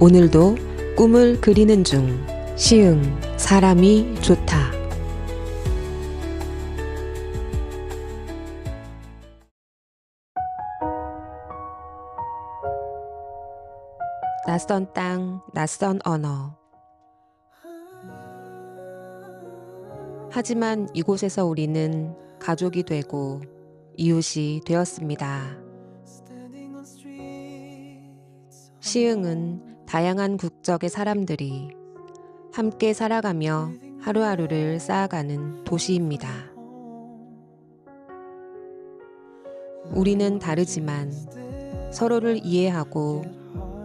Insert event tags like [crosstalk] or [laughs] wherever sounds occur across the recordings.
오늘도 꿈을 그리는 중 시흥 사람이 좋다. 낯선 땅, 낯선 언어. 하지만 이곳에서 우리는 가족이 되고 이웃이 되었습니다. 시흥은 다양한 국적의 사람들이 함께 살아가며 하루하루를 쌓아가는 도시입니다. 우리는 다르지만 서로를 이해하고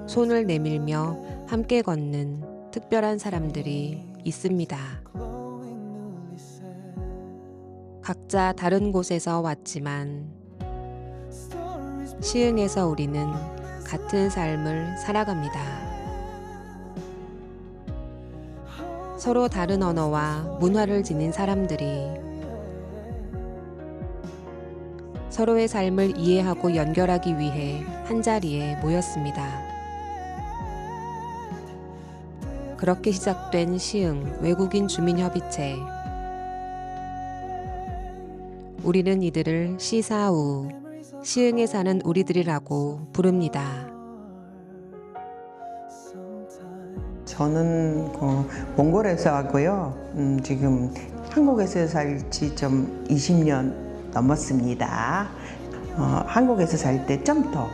손을 내밀며 함께 걷는 특별한 사람들이 있습니다. 각자 다른 곳에서 왔지만 시흥에서 우리는 같은 삶을 살아갑니다. 서로 다른 언어와 문화를 지닌 사람들이 서로의 삶을 이해하고 연결하기 위해 한자리에 모였습니다. 그렇게 시작된 시흥 외국인 주민협의체. 우리는 이들을 시사우, 시흥에 사는 우리들이라고 부릅니다. 저는 그 몽골에서 하고요. 음, 지금 한국에서 살지 좀 20년 넘었습니다. 어, 한국에서 살 때 좀 더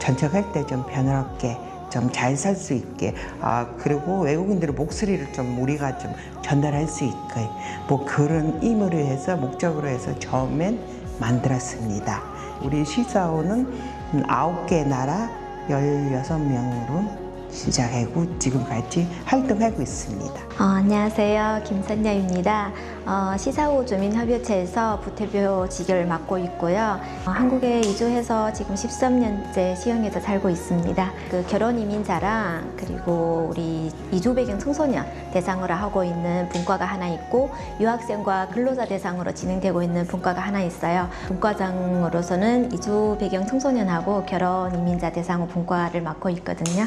전적할 때 좀 변화롭게 좀 잘 살 수 있게 아 그리고 외국인들의 목소리를 좀 우리가 좀 전달할 수 있게 뭐 그런 의무로 해서 목적으로 해서 처음엔 만들었습니다. 우리 시사오는 아홉 개 나라 16명으로 시작하고 지금까지 활동하고 있습니다. 어, 안녕하세요. 김선녀입니다. 어, 시사호 주민협의체에서 부대표 직을 맡고 있고요. 어, 한국에 이주해서 지금 13년째 시흥에서 살고 있습니다. 그 결혼 이민자랑 그리고 우리 이주 배경 청소년 대상으로 하고 있는 분과가 하나 있고 유학생과 근로자 대상으로 진행되고 있는 분과가 하나 있어요. 분과장으로서는 이주 배경 청소년하고 결혼 이민자 대상 분과를 맡고 있거든요.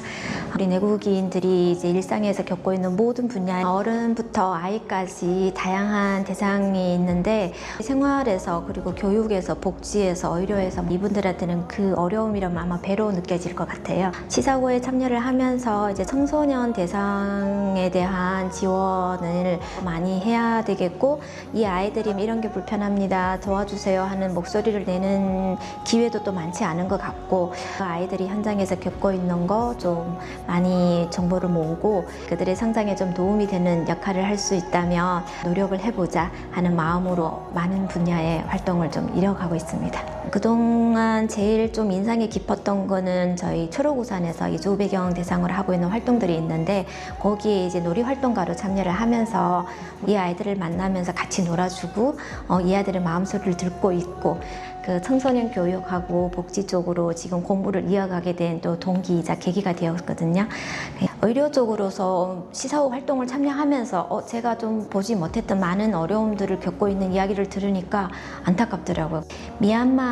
우리 내국인들이 이제 일상에서 겪고 있는 모든 분야의 어른부터 아이까지 다양한 대상이 있는데 생활에서 그리고 교육에서 복지에서 의료에서 이분들한테는 그 어려움이라면 아마 배로 느껴질 것 같아요. 시사고에 참여를 하면서 이제 청소년 대상에 대한 지원을 많이 해야 되겠고 이 아이들이 이런 게 불편합니다. 도와주세요 하는 목소리를 내는 기회도 또 많지 않은 것 같고 그 아이들이 현장에서 겪고 있는 거 좀 많이 정보를 모으고 그들의 성장에 좀 도움이 되는 역할을 할 수 있다면 노력을 해보자 하는 마음으로 많은 분야의 활동을 좀 이뤄가고 있습니다. 그동안 제일 좀 인상이 깊었던 거는 저희 초록우산에서 이주 배경 대상으로 하고 있는 활동들이 있는데 거기에 이제 놀이 활동가로 참여를 하면서 이 아이들을 만나면서 같이 놀아주고 어, 이 아이들의 마음소리를 듣고 있고 그 청소년 교육하고 복지 쪽으로 지금 공부를 이어가게 된 또 동기이자 계기가 되었거든요. 의료 쪽으로서 시사호 활동을 참여하면서 어, 제가 좀 보지 못했던 많은 어려움들을 겪고 있는 이야기를 들으니까 안타깝더라고요. 미얀마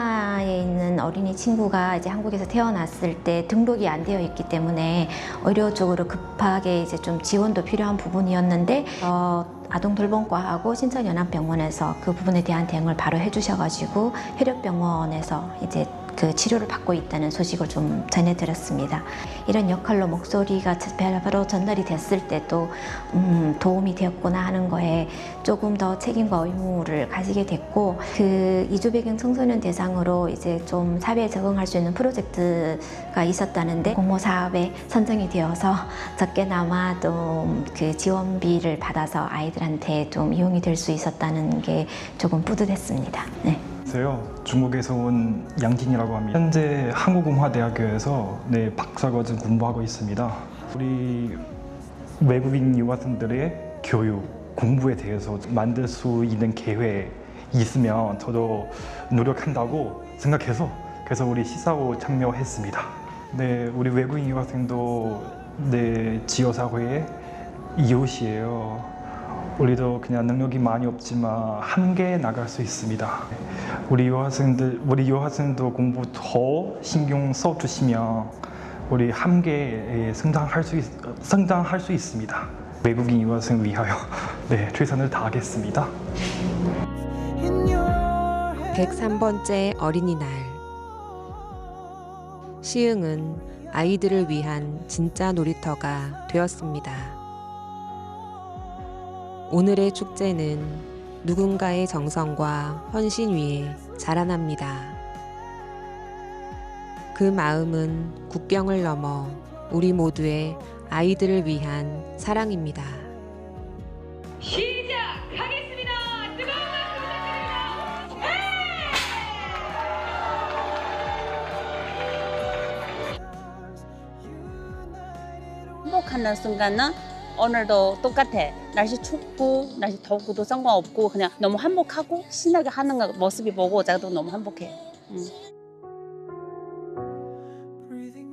에 있는 어린이 친구가 이제 한국에서 태어났을 때 등록이 안 되어 있기 때문에 의료 쪽으로 급하게 이제 좀 지원도 필요한 부분이었는데 어, 아동 돌봄과하고 신천연합병원에서 그 부분에 대한 대응을 바로 해주셔가지고 혜력병원에서 이제 그 치료를 받고 있다는 소식을 좀 전해드렸습니다. 이런 역할로 목소리가 바로 전달이 됐을 때도 음, 도움이 되었구나 하는 거에 조금 더 책임과 의무를 가지게 됐고 그 이주 배경 청소년 대상으로 이제 좀 사회에 적응할 수 있는 프로젝트가 있었다는데 공모 사업에 선정이 되어서 적게나마 좀 그 지원비를 받아서 아이들한테 좀 이용이 될 수 있었다는 게 조금 뿌듯했습니다. 네. 안녕하세요. 중국에서 온 양진이라고 합니다. 현재 한국공화대학교에서 네, 박사과정 공부하고 있습니다. 우리 외국인 유학생들의 교육, 공부에 대해서 만들 수 있는 계획 있으면 저도 노력한다고 생각해서 그래서 우리 시사호 참여했습니다. 네, 우리 외국인 유학생도 네, 지역사회의 이웃이에요. 우리도 그냥 능력이 많이 없지만 함께 나갈 수 있습니다. 우리 유학생들, 우리 유학생도 공부 더 신경 써 주시면 우리 함께 성장할 수 있, 성장할 수 있습니다. 외국인 유학생 위하여 [laughs] 네 최선을 다하겠습니다. 103번째 어린이날. 시흥은 아이들을 위한 진짜 놀이터가 되었습니다. 오늘의 축제는 누군가의 정성과 헌신 위에 자라납니다. 그 마음은 국경을 넘어 우리 모두의 아이들을 위한 사랑입니다. 시작하겠습니다. 뜨거운 박수 부탁드립니다. 행복하는 순간은 오늘도 똑같아. 날씨 춥고 날씨 덥고도 상관없고 그냥 너무 행복하고 신나게 하는 거 모습이 보고 나도 너무 행복해. 응.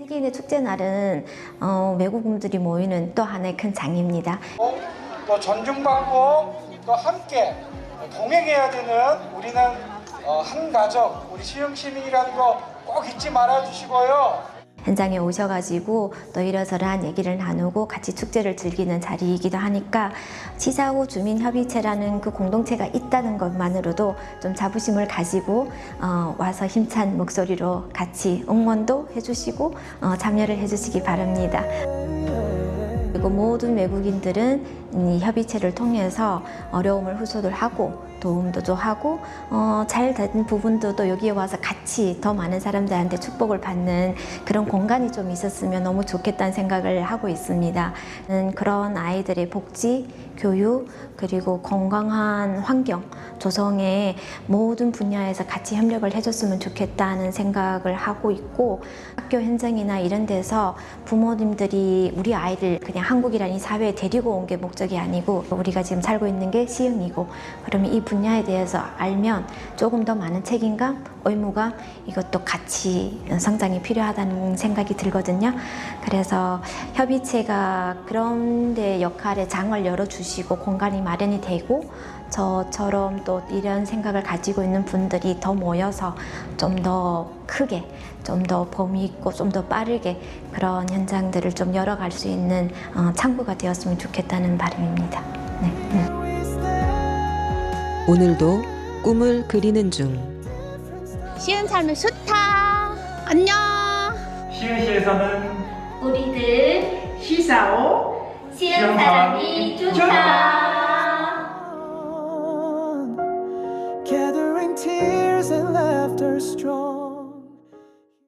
세계인의 축제 날은 어, 외국인들이 모이는 또 하나의 큰 장입니다. 또 존중받고 또 함께 동행해야 되는 우리는 어, 한 가족, 우리 시흥 시민이라는 거 꼭 잊지 말아 주시고요. 현장에 오셔가지고 또 이러저러한 얘기를 나누고 같이 축제를 즐기는 자리이기도 하니까 시사호 주민협의체라는 그 공동체가 있다는 것만으로도 좀 자부심을 가지고 어, 와서 힘찬 목소리로 같이 응원도 해주시고 어, 참여를 해주시기 바랍니다. 그리고 모든 외국인들은 이 협의체를 통해서 어려움을 호소를 하고 도움도 좀 하고 어, 잘 된 부분도 여기에 와서 같이 더 많은 사람들한테 축복을 받는 그런 공간이 좀 있었으면 너무 좋겠다는 생각을 하고 있습니다. 음, 그런 아이들의 복지, 교육 그리고 건강한 환경 조성에 모든 분야에서 같이 협력을 해줬으면 좋겠다는 생각을 하고 있고 학교 현장이나 이런 데서 부모님들이 우리 아이를 그냥 한국이라는 이 사회에 데리고 온 게 목적이 아니고 우리가 지금 살고 있는 게 시흥이고 그러면 이 분야에 대해서 알면 조금 더 많은 책임감, 의무감 이것도 같이 성장이 필요하다는 생각이 들거든요. 그래서 협의체가 그런 데 역할의 장을 열어주시고 공간이 마련이 되고 저처럼 또 이런 생각을 가지고 있는 분들이 더 모여서 좀 더 크게, 좀 더 범위 있고 좀 더 빠르게 그런 현장들을 좀 열어갈 수 있는 어, 창구가 되었으면 좋겠다는 바람입니다. 네. 음. 오늘도 꿈을 그리는 중. 시은 삶이 좋다. 안녕. 시흥시에서는 우리들 시사오 시험 사람이 좋다.